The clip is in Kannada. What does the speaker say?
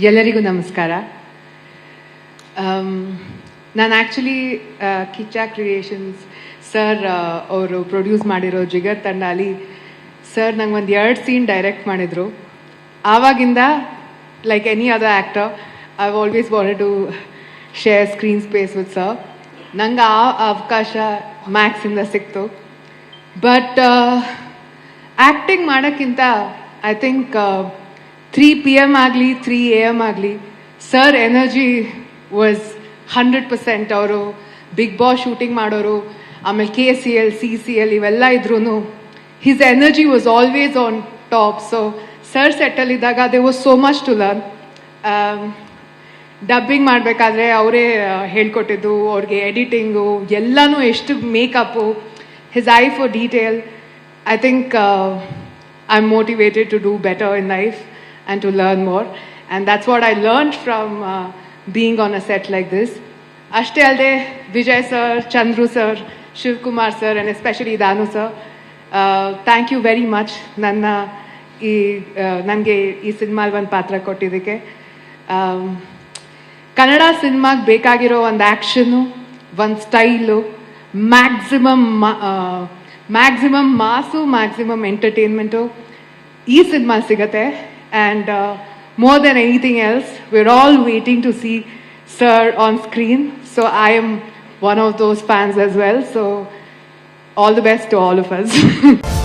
ಎಲ್ಲರಿಗೂ ನಮಸ್ಕಾರ. ನಾನು ಆ್ಯಕ್ಚುಲಿ ಕಿಚ್ಚ ಕ್ರಿಯೇಷನ್ಸ್ ಸರ್ ಅವರು ಪ್ರೊಡ್ಯೂಸ್ ಮಾಡಿರೋ ಜಿಗರ್ ತಂಡ ಅಲ್ಲಿ ಸರ್ ನಂಗೆ ಒಂದು ಎರಡು ಸೀನ್ ಡೈರೆಕ್ಟ್ ಮಾಡಿದರು. ಆವಾಗಿಂದ like any other actor I always wanted to share screen space with sir ನಂಗೆ ಆ ಅವಕಾಶ ಮ್ಯಾಕ್ಸಿಂದ ಸಿಕ್ತು. ಬಟ್ ಆ್ಯಕ್ಟಿಂಗ್ ಮಾಡೋಕ್ಕಿಂತ I think three P M ಆಗಲಿ ತ್ರೀ ಎ ಎಂ ಆಗಲಿ sir energy was hundred percent ಅವರು ಬಿಗ್ ಬಾಸ್ ಶೂಟಿಂಗ್ ಮಾಡೋರು, ಆಮೇಲೆ K C L C C L ಇವೆಲ್ಲ ಇದ್ರೂ his energy was always on top so sir ಸೆಟ್ಟಲ್ಲಿದ್ದಾಗ they was so much to learn dubbing ಮಾಡಬೇಕಾದ್ರೆ ಅವರೇ ಹೇಳ್ಕೊಟ್ಟಿದ್ದು, ಅವ್ರಿಗೆ ಎಡಿಟಿಂಗು ಎಲ್ಲನೂ ಎಷ್ಟು makeup his eye for detail I think I am motivated to do better in life and to learn more and that's what I learn from being on a set like this ಅಷ್ಟೇ ಅಲ್ಲದೆ Vijay sir Chandru sir Shivakumar sir and especially Dhanu sir thank you very much ನನ್ನ ಈ ನನಗೆ ಈ ಸಿನಿಮಾಲ್ ಒಂದು ಪಾತ್ರ ಕೊಟ್ಟಿದ್ದಕ್ಕೆ ಕನ್ನಡ ಸಿನಿಮಾಗೆ ಬೇಕಾಗಿರೋ ಒಂದು ಆ್ಯಕ್ಷನು ಒಂದು style maximum maximum mass maximum entertainment ಈ ಸಿನಿಮಾ ಸಿಗತ್ತೆ And uh, more than anything else, we're all waiting to see Sir on screen. So I am one of those fans as well. So all the best to all of us.